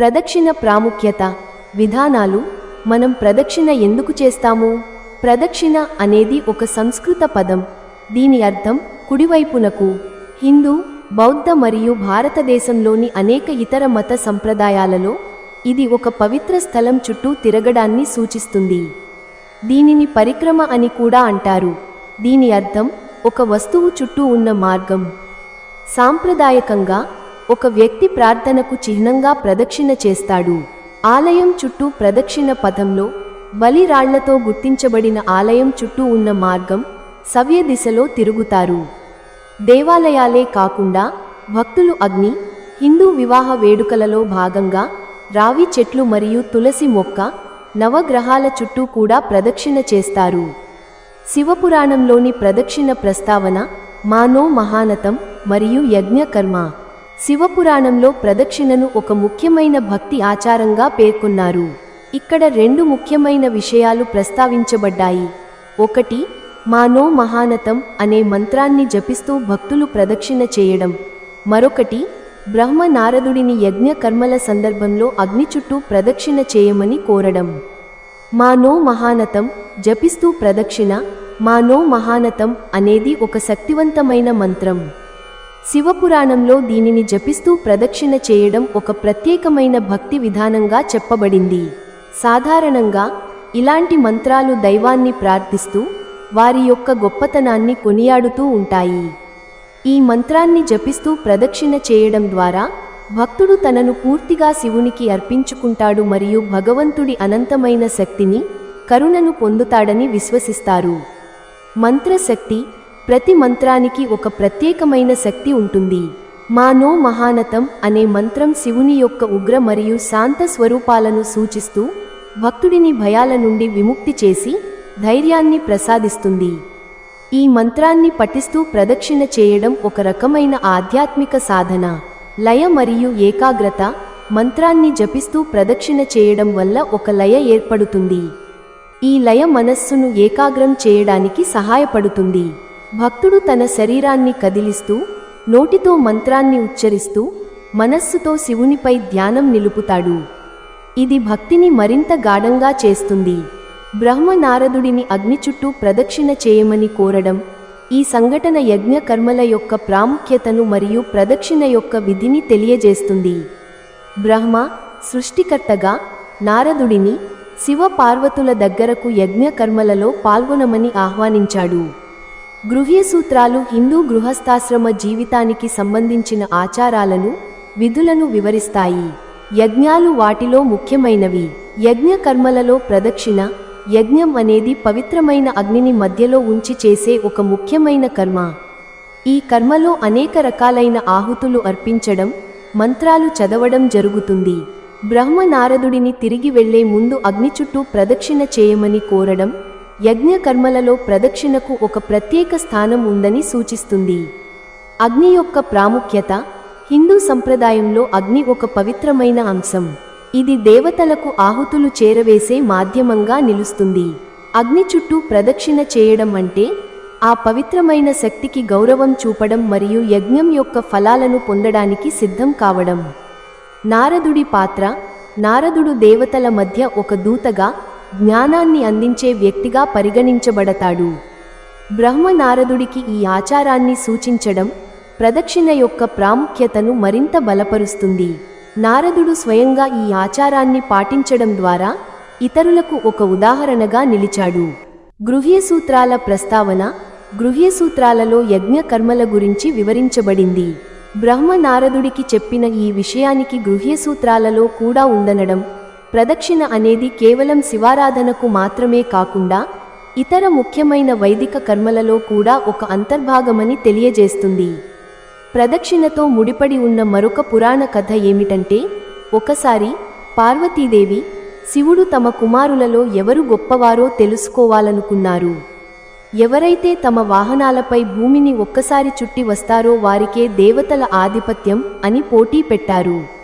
ప్రదక్షిణ ప్రాముఖ్యత విధానాలు మనం ప్రదక్షిణ ఎందుకు చేస్తాము? ప్రదక్షిణ అనేది ఒక సంస్కృత పదం. దీని అర్థం కుడివైపునకు హిందూ బౌద్ధ మరియు భారతదేశంలోని అనేక ఇతర మత సంప్రదాయాలలో ఇది ఒక పవిత్ర స్థలం చుట్టూ తిరగడాన్ని సూచిస్తుంది. దీనిని పరిక్రమ అని కూడా అంటారు. దీని అర్థం ఒక వస్తువు చుట్టూ ఉన్న మార్గం. సాంప్రదాయకంగా ఒక వ్యక్తి ప్రార్థనకు చిహ్నంగా ప్రదక్షిణ చేస్తాడు. ఆలయం చుట్టూ ప్రదక్షిణ పథంలో బలిరాళ్ళతో గుర్తించబడిన ఆలయం చుట్టూ ఉన్న మార్గం సవ్య దిశలో తిరుగుతారు. దేవాలయాలే కాకుండా భక్తులు అగ్ని హిందూ వివాహ వేడుకలలో భాగంగా రావి చెట్లు మరియు తులసి మొక్క నవగ్రహాల చుట్టూ కూడా ప్రదక్షిణ చేస్తారు. శివపురాణంలోని ప్రదక్షిణ ప్రస్తావన మానో మహానతం మరియు యజ్ఞకర్మ. శివపురాణంలో ప్రదక్షిణను ఒక ముఖ్యమైన భక్తి ఆచారంగా పేర్కొన్నారు. ఇక్కడ రెండు ముఖ్యమైన విషయాలు ప్రస్తావించబడ్డాయి. ఒకటి మానో మహానతం అనే మంత్రాన్ని జపిస్తూ భక్తులు ప్రదక్షిణ చేయడం. మరొకటి బ్రహ్మ నారదుడిని యజ్ఞ కర్మల సందర్భంలో అగ్ని చుట్టూ ప్రదక్షిణ చేయమని కోరడం. మానో మహానతం జపిస్తూ ప్రదక్షిణ మానో మహానతం అనేది ఒక శక్తివంతమైన మంత్రం. శివపురాణంలో దీనిని జపిస్తూ ప్రదక్షిణ చేయడం ఒక ప్రత్యేకమైన భక్తి విధానంగా చెప్పబడింది. సాధారణంగా ఇలాంటి మంత్రాలు దైవాన్ని ప్రార్థిస్తూ వారి యొక్క గొప్పతనాన్ని కొనియాడుతూ ఉంటాయి. ఈ మంత్రాన్ని జపిస్తూ ప్రదక్షిణ చేయడం ద్వారా భక్తుడు తనను పూర్తిగా శివునికి అర్పించుకుంటాడు మరియు భగవంతుడి అనంతమైన శక్తిని కరుణను పొందుతాడని విశ్వసిస్తారు. మంత్రశక్తి ప్రతి మంత్రానికి ఒక ప్రత్యేకమైన శక్తి ఉంటుంది. మానో మహానతం అనే మంత్రం శివుని యొక్క ఉగ్ర మరియు శాంత స్వరూపాలను సూచిస్తూ భక్తుడిని భయాల నుండి విముక్తి చేసి ధైర్యాన్ని ప్రసాదిస్తుంది. ఈ మంత్రాన్ని పఠిస్తూ ప్రదక్షిణ చేయడం ఒక రకమైన ఆధ్యాత్మిక సాధన. లయ మరియు ఏకాగ్రత మంత్రాన్ని జపిస్తూ ప్రదక్షిణ చేయడం వల్ల ఒక లయ ఏర్పడుతుంది. ఈ లయ మనస్సును ఏకాగ్రం చేయడానికి సహాయపడుతుంది. భక్తుడు తన శరీరాన్ని కదిలిస్తూ నోటితో మంత్రాన్ని ఉచ్చరిస్తూ మనస్సుతో శివునిపై ధ్యానం నిలుపుతాడు. ఇది భక్తిని మరింత గాఢంగా చేస్తుంది. బ్రహ్మ నారదుడిని అగ్ని చుట్టూ ప్రదక్షిణ చేయమని కోరడం ఈ సంఘటన యజ్ఞ కర్మల యొక్క ప్రాముఖ్యతను మరియు ప్రదక్షిణ యొక్క విధిని తెలియజేస్తుంది. బ్రహ్మ సృష్టికర్తగా నారదుడిని శివ పార్వతుల దగ్గరకు యజ్ఞ కర్మలలో పాల్గొనమని ఆహ్వానించాడు. గృహ్య సూత్రాలు హిందూ గృహస్థాశ్రమ జీవితానికి సంబంధించిన ఆచారాలను విధులను వివరిస్తాయి. యజ్ఞాలు వాటిలో ముఖ్యమైనవి. యజ్ఞ కర్మలలో ప్రదక్షిణ యజ్ఞం అనేది పవిత్రమైన అగ్నిని మధ్యలో ఉంచి చేసే ఒక ముఖ్యమైన కర్మ. ఈ కర్మలో అనేక రకాలైన ఆహుతులు అర్పించడం మంత్రాలు చదవడం జరుగుతుంది. బ్రహ్మ నారదుడిని తిరిగి వెళ్ళే ముందు అగ్ని చుట్టూ ప్రదక్షిణ చేయమని కోరడం యజ్ఞకర్మలలో ప్రదక్షిణకు ఒక ప్రత్యేక స్థానం ఉందని సూచిస్తుంది. అగ్ని యొక్క ప్రాముఖ్యత హిందూ సంప్రదాయంలో అగ్ని ఒక పవిత్రమైన అంశం. ఇది దేవతలకు ఆహుతులు చేరవేసే మాధ్యమంగా నిలుస్తుంది. అగ్ని చుట్టూ ప్రదక్షిణ చేయడం అంటే ఆ పవిత్రమైన శక్తికి గౌరవం చూపడం మరియు యజ్ఞం యొక్క ఫలాలను పొందడానికి సిద్ధం కావడం. నారదుడి పాత్ర నారదుడు దేవతల మధ్య ఒక దూతగా జ్ఞానాన్ని అందించే వ్యక్తిగా పరిగణించబడతాడు. బ్రహ్మ నారదుడికి ఈ ఆచారాన్ని సూచించడం ప్రదక్షిణ యొక్క ప్రాముఖ్యతను మరింత బలపరుస్తుంది. నారదుడు స్వయంగా ఈ ఆచారాన్ని పాటించడం ద్వారా ఇతరులకు ఒక ఉదాహరణగా నిలిచాడు. గృహ్య సూత్రాల ప్రస్తావన గృహ్య సూత్రాలలో గురించి వివరించబడింది. బ్రహ్మ నారదుడికి చెప్పిన ఈ విషయానికి గృహ్య సూత్రాలలో కూడా ఉందనడం ప్రదక్షిణ అనేది కేవలం శివారాధనకు మాత్రమే కాకుండా ఇతర ముఖ్యమైన వైదిక కర్మలలో కూడా ఒక అంతర్భాగమని తెలియజేస్తుంది. ప్రదక్షిణతో ముడిపడి ఉన్న మరొక పురాణ కథ ఏమిటంటే ఒకసారి పార్వతీదేవి శివుడు తమ కుమారులలో ఎవరు గొప్పవారో తెలుసుకోవాలనుకున్నారు. ఎవరైతే తమ వాహనాలపై భూమిని ఒక్కసారి చుట్టి వస్తారో వారికే దేవతల ఆధిపత్యం అని పోటీ పెట్టారు.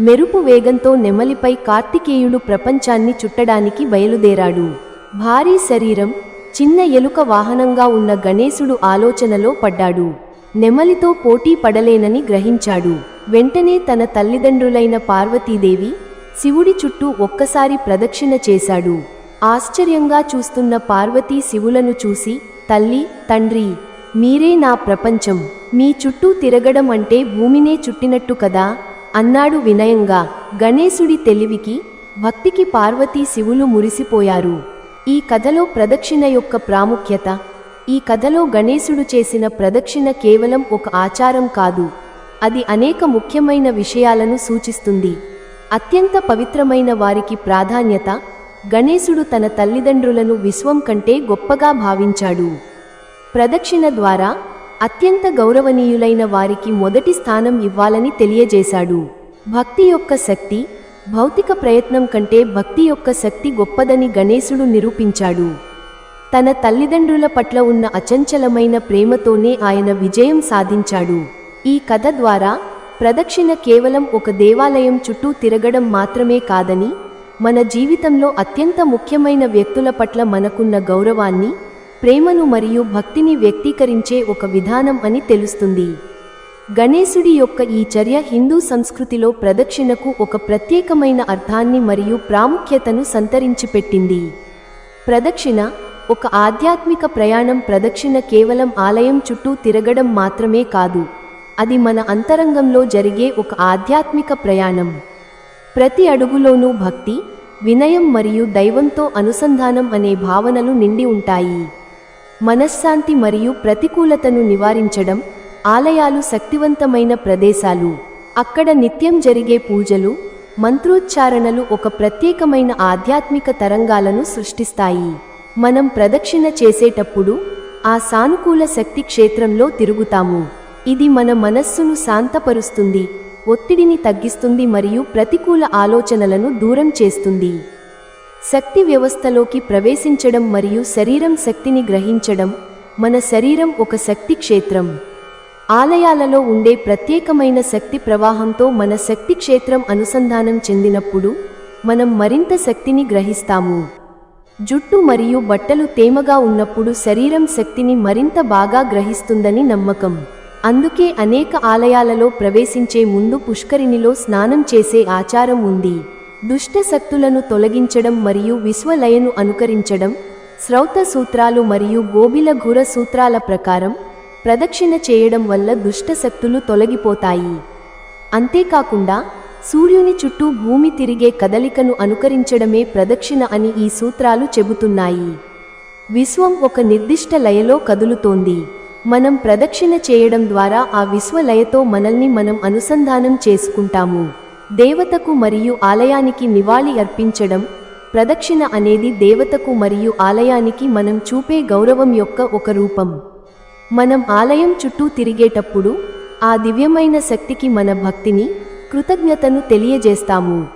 మెరుపు వేగంతో నెమలిపై కార్తికేయుడు ప్రపంచాన్ని చుట్టడానికి బయలుదేరాడు. భారీ శరీరం చిన్న ఎలుక వాహనంగా ఉన్న గణేశుడు ఆలోచనలో పడ్డాడు. నెమలితో పోటీ పడలేనని గ్రహించాడు. వెంటనే తన తల్లిదండ్రులైన పార్వతీదేవి శివుడి చుట్టూ ఒక్కసారి ప్రదక్షిణ చేశాడు. ఆశ్చర్యంగా చూస్తున్న పార్వతీ శివులను చూసి తల్లి తండ్రి మీరే నా ప్రపంచం. మీ చుట్టూ తిరగడం అంటే భూమినే చుట్టినట్టు కదా? అన్నాడు వినయంగా. గణేశుడి తెలివికి భక్తికి పార్వతీ శివులు మురిసిపోయారు. ఈ కథలో ప్రదక్షిణ యొక్క ప్రాముఖ్యత ఈ కథలో గణేశుడు చేసిన ప్రదక్షిణ కేవలం ఒక ఆచారం కాదు. అది అనేక ముఖ్యమైన విషయాలను సూచిస్తుంది. అత్యంత పవిత్రమైన వారికి ప్రాధాన్యత గణేశుడు తన తల్లిదండ్రులను విశ్వం కంటే గొప్పగా భావించాడు. ప్రదక్షిణ ద్వారా అత్యంత గౌరవనీయులైన వారికి మొదటి స్థానం ఇవ్వాలని తెలియజేశాడు. భక్తి యొక్క శక్తి భౌతిక ప్రయత్నం కంటే భక్తి యొక్క శక్తి గొప్పదని గణేశుడు నిరూపించాడు. తన తల్లిదండ్రుల పట్ల ఉన్న అచంచలమైన ప్రేమతోనే ఆయన విజయం సాధించాడు. ఈ కథ ద్వారా ప్రదక్షిణ కేవలం ఒక దేవాలయం చుట్టూ తిరగడం మాత్రమే కాదని మన జీవితంలో అత్యంత ముఖ్యమైన వ్యక్తుల పట్ల మనకున్న గౌరవాన్ని ప్రేమను మరియు భక్తిని వ్యక్తీకరించే ఒక విధానం అని తెలుస్తుంది. గణేశుడి యొక్క ఈ చర్య హిందూ సంస్కృతిలో ప్రదక్షిణకు ఒక ప్రత్యేకమైన అర్థాన్ని మరియు ప్రాముఖ్యతను సంతరించిపెట్టింది. ప్రదక్షిణ ఒక ఆధ్యాత్మిక ప్రయాణం ప్రదక్షిణ కేవలం ఆలయం చుట్టూ తిరగడం మాత్రమే కాదు అది మన అంతరంగంలో జరిగే ఒక ఆధ్యాత్మిక ప్రయాణం. ప్రతి అడుగులోనూ భక్తి వినయం మరియు దైవంతో అనుసంధానం అనే భావనలు నిండి ఉంటాయి. మనశ్శాంతి మరియు ప్రతికూలతను నివారించడం ఆలయాలు శక్తివంతమైన ప్రదేశాలు. అక్కడ నిత్యం జరిగే పూజలు మంత్రోచ్చారణలు ఒక ప్రత్యేకమైన ఆధ్యాత్మిక తరంగాలను సృష్టిస్తాయి. మనం ప్రదక్షిణ చేసేటప్పుడు ఆ సానుకూల శక్తి క్షేత్రంలో తిరుగుతాము. ఇది మన మనస్సును శాంతపరుస్తుంది ఒత్తిడిని తగ్గిస్తుంది మరియు ప్రతికూల ఆలోచనలను దూరం చేస్తుంది. శక్తి వ్యవస్థలోకి ప్రవేశించడం మరియు శరీరం శక్తిని గ్రహించడం మన శరీరం ఒక శక్తి క్షేత్రం. ఆలయాలలో ఉండే ప్రత్యేకమైన శక్తి ప్రవాహంతో మన శక్తి క్షేత్రం అనుసంధానం చెందినప్పుడు మనం మరింత శక్తిని గ్రహిస్తాము. జుట్టు మరియు బట్టలు తేమగా ఉన్నప్పుడు శరీరం శక్తిని మరింత బాగా గ్రహిస్తుందని నమ్మకం. అందుకే అనేక ఆలయాలలో ప్రవేశించే ముందు పుష్కరిణిలో స్నానం చేసే ఆచారం ఉంది. దుష్ట శక్తులను తొలగించడం మరియు విశ్వలయను అనుకరించడం శ్రౌత సూత్రాలు మరియు గోబిల ఘుర సూత్రాల ప్రకారం ప్రదక్షిణ చేయడం వల్ల దుష్ట శక్తులు తొలగిపోతాయి. అంతేకాకుండా సూర్యుని చుట్టూ భూమి తిరిగే కదలికను అనుకరించడమే ప్రదక్షిణ అని ఈ సూత్రాలు చెబుతున్నాయి. విశ్వం ఒక నిర్దిష్ట లయలో కదులుతోంది. మనం ప్రదక్షిణ చేయడం ద్వారా ఆ విశ్వలయతో మనల్ని మనం అనుసంధానం చేసుకుంటాము. దేవతకు మరియు ఆలయానికి నివాళి అర్పించడం ప్రదక్షిణ అనేది దేవతకు మరియు ఆలయానికి మనం చూపే గౌరవం యొక్క ఒక రూపం. మనం ఆలయం చుట్టూ తిరిగేటప్పుడు ఆ దివ్యమైన శక్తికి మన భక్తిని కృతజ్ఞతను తెలియజేస్తాము.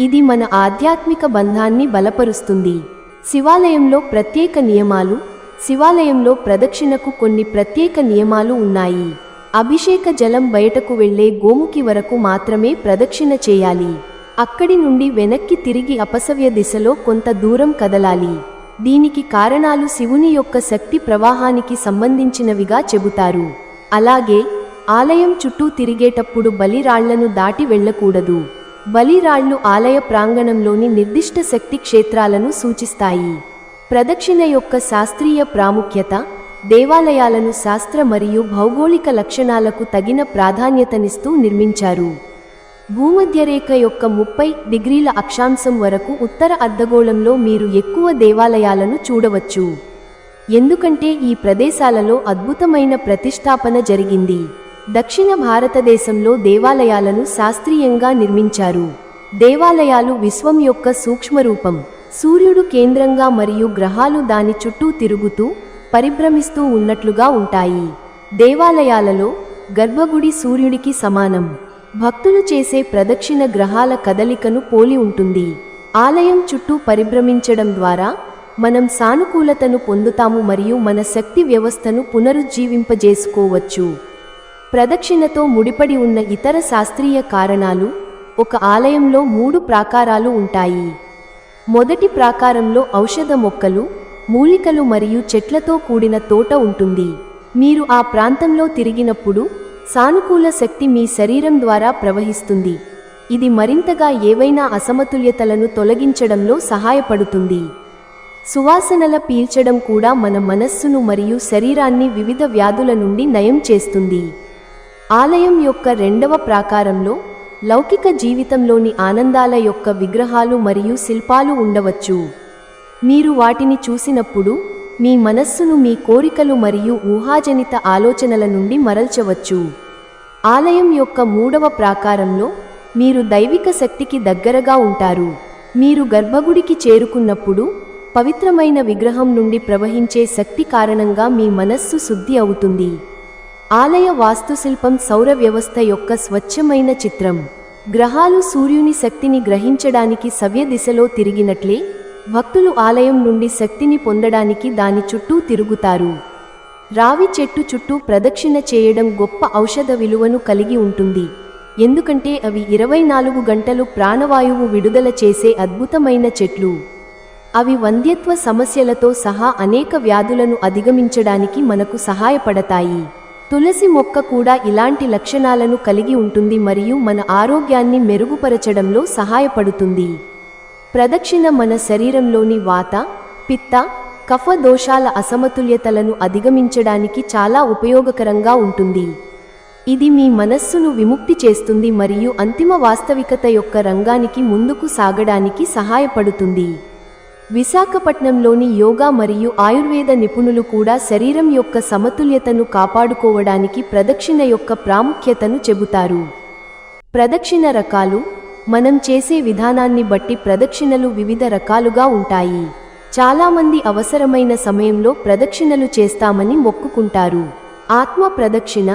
ఇది మన ఆధ్యాత్మిక బంధాన్ని బలపరుస్తుంది. శివాలయంలో ప్రత్యేక నియమాలు శివాలయంలో ప్రదక్షిణకు కొన్ని ప్రత్యేక నియమాలు ఉన్నాయి. అభిషేక జలం బయటకు వెళ్ళే గోముకి వరకు మాత్రమే ప్రదక్షిణ చేయాలి. అక్కడి నుండి వెనక్కి తిరిగి అపసవ్య దిశలో కొంత దూరం కదలాలి. దీనికి కారణాలు శివుని యొక్క శక్తి ప్రవాహానికి సంబంధించినవిగా చెబుతారు. అలాగే ఆలయం చుట్టూ తిరిగేటప్పుడు బలిరాళ్ళను దాటి వెళ్ళకూడదు. బలిరాళ్ళు ఆలయ ప్రాంగణంలోని నిర్దిష్ట శక్తి క్షేత్రాలను సూచిస్తాయి. ప్రదక్షిణ యొక్క శాస్త్రీయ ప్రాముఖ్యత దేవాలయాలను శాస్త్ర మరియు భౌగోళిక లక్షణాలకు తగిన ప్రాధాన్యతనిస్తూ నిర్మించారు. భూమధ్యరేఖ యొక్క ముప్పై డిగ్రీల అక్షాంశం వరకు ఉత్తర అర్ధగోళంలో మీరు ఎక్కువ దేవాలయాలను చూడవచ్చు. ఎందుకంటే ఈ ప్రదేశాలలో అద్భుతమైన ప్రతిష్టాపన జరిగింది. దక్షిణ భారతదేశంలో దేవాలయాలను శాస్త్రీయంగా నిర్మించారు. దేవాలయాలు విశ్వం యొక్క సూక్ష్మరూపం. సూర్యుడు కేంద్రంగా మరియు గ్రహాలు దాని చుట్టూ తిరుగుతూ పరిభ్రమిస్తూ ఉన్నట్లుగా ఉంటాయి. దేవాలయాలలో గర్భగుడి సూర్యుడికి సమానం. భక్తులు చేసే ప్రదక్షిణ గ్రహాల కదలికను పోలి ఉంటుంది. ఆలయం చుట్టూ పరిభ్రమించడం ద్వారా మనం సానుకూలతను పొందుతాము మరియు మన శక్తి వ్యవస్థను పునరుజ్జీవింపజేసుకోవచ్చు. ప్రదక్షిణతో ముడిపడి ఉన్న ఇతర శాస్త్రీయ కారణాలు ఒక ఆలయంలో మూడు ప్రాకారాలు ఉంటాయి. మొదటి ప్రాకారంలో ఔషధ మొక్కలు మూలికలు మరియు చెట్లతో కూడిన తోట ఉంటుంది. మీరు ఆ ప్రాంతంలో తిరిగినప్పుడు సానుకూల శక్తి మీ శరీరం ద్వారా ప్రవహిస్తుంది. ఇది మరింతగా ఏవైనా అసమతుల్యతలను తొలగించడంలో సహాయపడుతుంది. సువాసనల పీల్చడం కూడా మన మనస్సును మరియు శరీరాన్ని వివిధ వ్యాధుల నుండి నయం చేస్తుంది. ఆలయం యొక్క రెండవ ప్రాకారంలో లౌకిక జీవితంలోని ఆనందాల యొక్క విగ్రహాలు మరియు శిల్పాలు ఉండవచ్చు. మీరు వాటిని చూసినప్పుడు మీ మనస్సును మీ కోరికలు మరియు ఊహాజనిత ఆలోచనల నుండి మరల్చవచ్చు. ఆలయం యొక్క మూడవ ప్రాకారంలో మీరు దైవిక శక్తికి దగ్గరగా ఉంటారు. మీరు గర్భగుడికి చేరుకున్నప్పుడు పవిత్రమైన విగ్రహం నుండి ప్రవహించే శక్తి కారణంగా మీ మనస్సు శుద్ధి అవుతుంది. ఆలయ వాస్తుశిల్పం సౌర వ్యవస్థ యొక్క స్వచ్ఛమైన చిత్రం. గ్రహాలు సూర్యుని శక్తిని గ్రహించడానికి సవ్య దిశలో తిరిగినట్లే భక్తులు ఆలయం నుండి శక్తిని పొందడానికి దాని చుట్టూ తిరుగుతారు. రావి చెట్టు చుట్టూ ప్రదక్షిణ చేయడం గొప్ప ఔషధ విలువను కలిగి ఉంటుంది. ఎందుకంటే అవి ఇరవై నాలుగు గంటలు ప్రాణవాయువు విడుదల చేసే అద్భుతమైన చెట్లు. అవి వంద్యత్వ సమస్యలతో సహా అనేక వ్యాధులను అధిగమించడానికి మనకు సహాయపడతాయి. తులసి మొక్క కూడా ఇలాంటి లక్షణాలను కలిగి ఉంటుంది మరియు మన ఆరోగ్యాన్ని మెరుగుపరచడంలో సహాయపడుతుంది. ప్రదక్షిణ మన శరీరంలోని వాత పిత్త కఫ దోషాల అసమతుల్యతలను అధిగమించడానికి చాలా ఉపయోగకరంగా ఉంటుంది. ఇది మీ మనస్సును విముక్తి చేస్తుంది మరియు అంతిమ వాస్తవికత యొక్క రంగానికి ముందుకు సాగడానికి సహాయపడుతుంది. విశాఖపట్నంలోని యోగా మరియు ఆయుర్వేద నిపుణులు కూడా శరీరం యొక్క సమతుల్యతను కాపాడుకోవడానికి ప్రదక్షిణ యొక్క ప్రాముఖ్యతను చెబుతారు. ప్రదక్షిణ రకాలు మనం చేసే విధానాన్ని బట్టి ప్రదక్షిణలు వివిధ రకాలుగా ఉంటాయి. చాలామంది అవసరమైన సమయంలో ప్రదక్షిణలు చేస్తామని మొక్కుకుంటారు. ఆత్మ ప్రదక్షిణ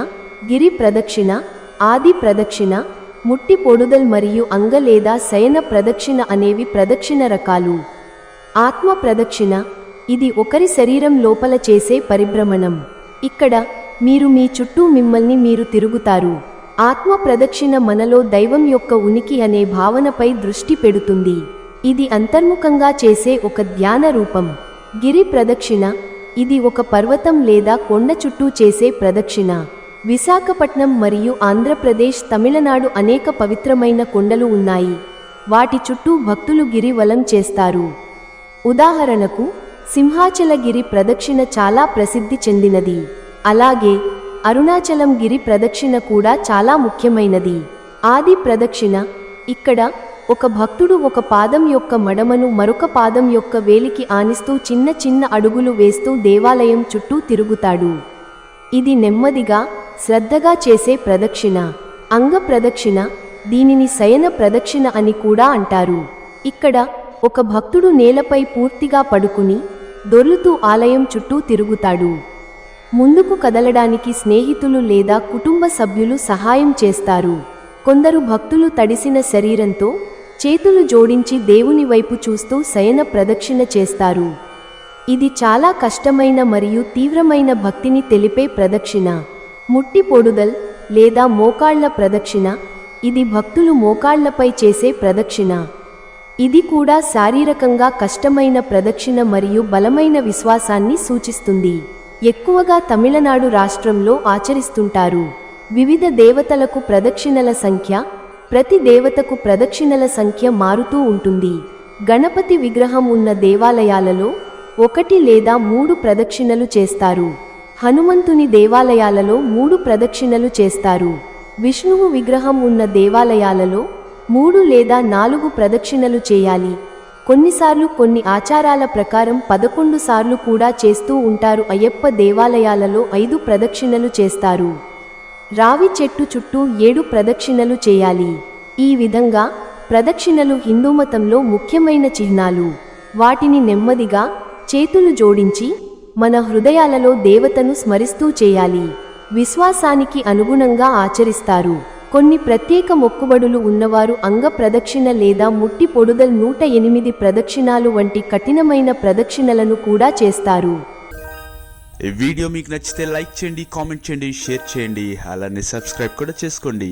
గిరి ప్రదక్షిణ ఆది ప్రదక్షిణ ముట్టి పొడుదల్ మరియు అంగ లేదా శయన ప్రదక్షిణ అనేవి ప్రదక్షిణ రకాలు. ఆత్మ ప్రదక్షిణ ఇది ఒకరి శరీరం లోపల చేసే పరిభ్రమణం. ఇక్కడ మీరు మీ చుట్టూ మిమ్మల్ని మీరు తిరుగుతారు. ఆత్మ ప్రదక్షిణ మనలో దైవం యొక్క ఉనికి అనే భావనపై దృష్టి పెడుతుంది. ఇది అంతర్ముఖంగా చేసే ఒక ధ్యాన రూపం. గిరి ప్రదక్షిణ ఇది ఒక పర్వతం లేదా కొండ చుట్టూ చేసే ప్రదక్షిణ. విశాఖపట్నం మరియు ఆంధ్రప్రదేశ్ తమిళనాడు అనేక పవిత్రమైన కొండలు ఉన్నాయి. వాటి చుట్టూ భక్తులు గిరివలం చేస్తారు. ఉదాహరణకు సింహాచలగిరి ప్రదక్షిణ చాలా ప్రసిద్ధి చెందినది. అలాగే అరుణాచలం గిరి ప్రదక్షిణ కూడా చాలా ముఖ్యమైనది. ఆది ప్రదక్షిణ ఇక్కడ ఒక భక్తుడు ఒక పాదం యొక్క మడమను మరొక పాదం యొక్క వేలికి ఆనిస్తూ చిన్న చిన్న అడుగులు వేస్తూ దేవాలయం చుట్టూ తిరుగుతాడు. ఇది నెమ్మదిగా శ్రద్ధగా చేసే ప్రదక్షిణ. అంగ ప్రదక్షిణ దీనిని శయన ప్రదక్షిణ అని కూడా అంటారు. ఇక్కడ ఒక భక్తుడు నేలపై పూర్తిగా పడుకుని దొర్లుతూ ఆలయం చుట్టూ తిరుగుతాడు. ముందుకు కదలడానికి స్నేహితులు లేదా కుటుంబ సభ్యులు సహాయం చేస్తారు. కొందరు భక్తులు తడిసిన శరీరంతో చేతులు జోడించి దేవుని వైపు చూస్తూ శయన ప్రదక్షిణ చేస్తారు. ఇది చాలా కష్టమైన మరియు తీవ్రమైన భక్తిని తెలిపే ప్రదక్షిణ. ముట్టి పొడుదల్ లేదా మోకాళ్ళ ప్రదక్షిణ. ఇది భక్తులు మోకాళ్ళపై చేసే ప్రదక్షిణ. ఇది కూడా శారీరకంగా కష్టమైన ప్రదక్షిణ మరియు బలమైన విశ్వాసాన్ని సూచిస్తుంది. ఎక్కువగా తమిళనాడు రాష్ట్రంలో ఆచరిస్తుంటారు. వివిధ దేవతలకు ప్రదక్షిణల సంఖ్య ప్రతి దేవతకు ప్రదక్షిణల సంఖ్య మారుతూ ఉంటుంది. గణపతి విగ్రహం ఉన్న దేవాలయాలలో ఒకటి లేదా మూడు ప్రదక్షిణలు చేస్తారు. హనుమంతుని దేవాలయాలలో మూడు ప్రదక్షిణలు చేస్తారు. విష్ణువు విగ్రహం ఉన్న దేవాలయాలలో మూడు లేదా నాలుగు ప్రదక్షిణలు చేయాలి. కొన్నిసార్లు కొన్ని ఆచారాల ప్రకారం పదకొండు సార్లు కూడా చేస్తూ ఉంటారు అయ్యప్ప దేవాలయాలలో ఐదు ప్రదక్షిణలు చేస్తారు. రావి చెట్టు చుట్టూ ఏడు ప్రదక్షిణలు చేయాలి. ఈ విధంగా ప్రదక్షిణలు హిందూమతంలో ముఖ్యమైన చిహ్నాలు. వాటిని నెమ్మదిగా చేతులు జోడించి మన హృదయాలలో దేవతను స్మరిస్తూ చేయాలి. విశ్వాసానికి అనుగుణంగా ఆచరిస్తారు. కొన్ని ప్రత్యేక మొక్కుబడులు ఉన్నవారు అంగ ప్రదక్షిణ లేదా ముట్టి పొడుదల్ నూట ఎనిమిది ప్రదక్షిణాలు వంటి కఠినమైన ప్రదక్షిణలను కూడా చేస్తారు. ఈ వీడియో మీకు నచ్చితే లైక్ చేయండి కామెంట్ చేయండి షేర్ చేయండి అలానే సబ్స్క్రైబ్ కూడా చేసుకోండి.